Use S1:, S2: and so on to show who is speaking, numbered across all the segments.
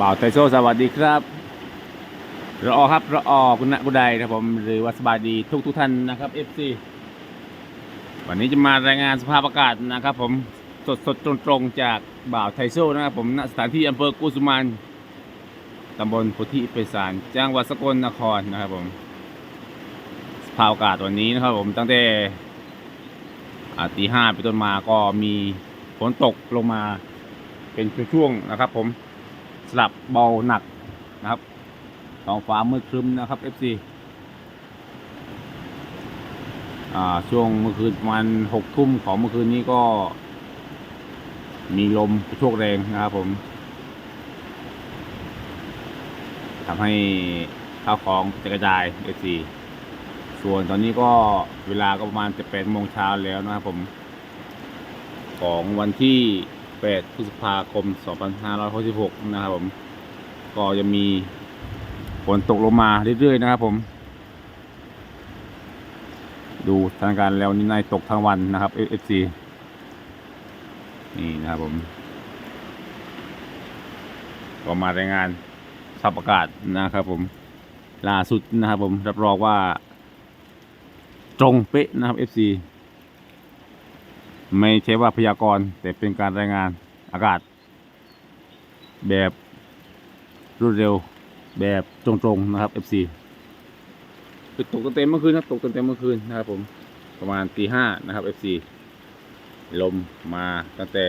S1: บ่าวไทโซสวัสดีครับรอครับรอคุณณกุไดครับผมหรือว่าสบายดีทุกทุกท่านนะครับ FC วันนี้จะมารายงานสภาพอากาศนะครับ ผมสดสดตรงตรงๆจากบ่าวไทโซนะครับผมณสถานที่อำเภอกุสุมานตำบลโพุทธิเปสารจังหวัดสกลนครนะครับผมสภาพอากาศวันนี้นะครับผมตั้งแต่ตีห้าไปต้นมาก็มีฝนตกลงมาเป็นช่วงๆนะครับ ผม สลับเบาหนักนะครับท้องฟ้ามืดครึ้มนะครับ FC อ่าช่วงเมื่อคืนประมาณหกทุ่มของเมื่อคืนนี้ก็ มีลมโชกแรงนะครับผมทำให้ข้าวของจะกระจาย FC ส่วนตอนนี้ก็เวลาก็ประมาณจะแปดโมงเช้าแล้วนะครับผม ของวันที่ 8 พฤษภาคม 2566 นะครับผม ก็จะมีฝนตกลงมาเรื่อยๆ นะครับผม ดูสถานการณ์แล้วนี่นายตกทั้งวันนะครับ FC นี่นะครับผม ก็มารายงานสภาพอากาศนะครับผม ล่าสุดนะครับผมรับรองว่า ตรงเป๊ะนะครับ FC ไม่ใช่ว่าพยากรณ์แต่เป็นการรายงานอากาศ แบบรวดเร็วแบบตรงๆนะครับ FC คือตกเต็มเมื่อคืนนะตกเต็มเมื่อคืนนะครับผมประมาณตีห้านะครับ FC ลมมาตั้งแต่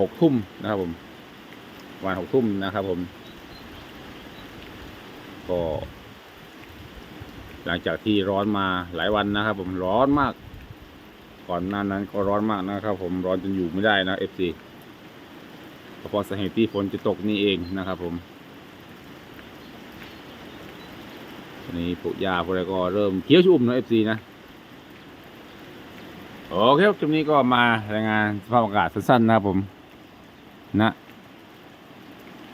S1: หกทุ่มนะครับผมประมาณหกทุ่มนะครับผม ก็ หลังจากที่ร้อนมาหลายวันนะครับผมร้อนมาก ก่อนหน้านั้นก็ร้อนมากนะครับ ผมร้อนจนอยู่ไม่ได้นะ FC เพราะสาเหตุที่ฝนจะตกนี่เองนะครับ ผมอันนี้ปลูกหญ้าพวกอะไรก็เริ่มเขียวชุ่มนะ FC นะโอเคครับจุดนี้ก็มารายงานสภาพอากาศสั้นๆนะครับผมนะ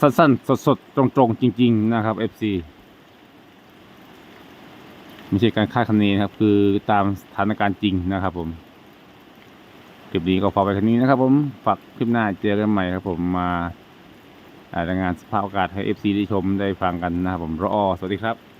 S1: สั้นๆสดๆ ตรงๆ จริง ๆ นะครับ FC ไม่ใช่การคาดคะเนนะครับ คือตามสถานการณ์จริงนะครับผม คลิปนี้ก็พอไปแค่นี้นะครับ ผมฝากคลิปหน้าเจอกันใหม่ครับ ผมมาอ่ารายงานสภาพอากาศให้ FC ได้ชมได้ฟังกันนะครับผมรอสวัสดีครับ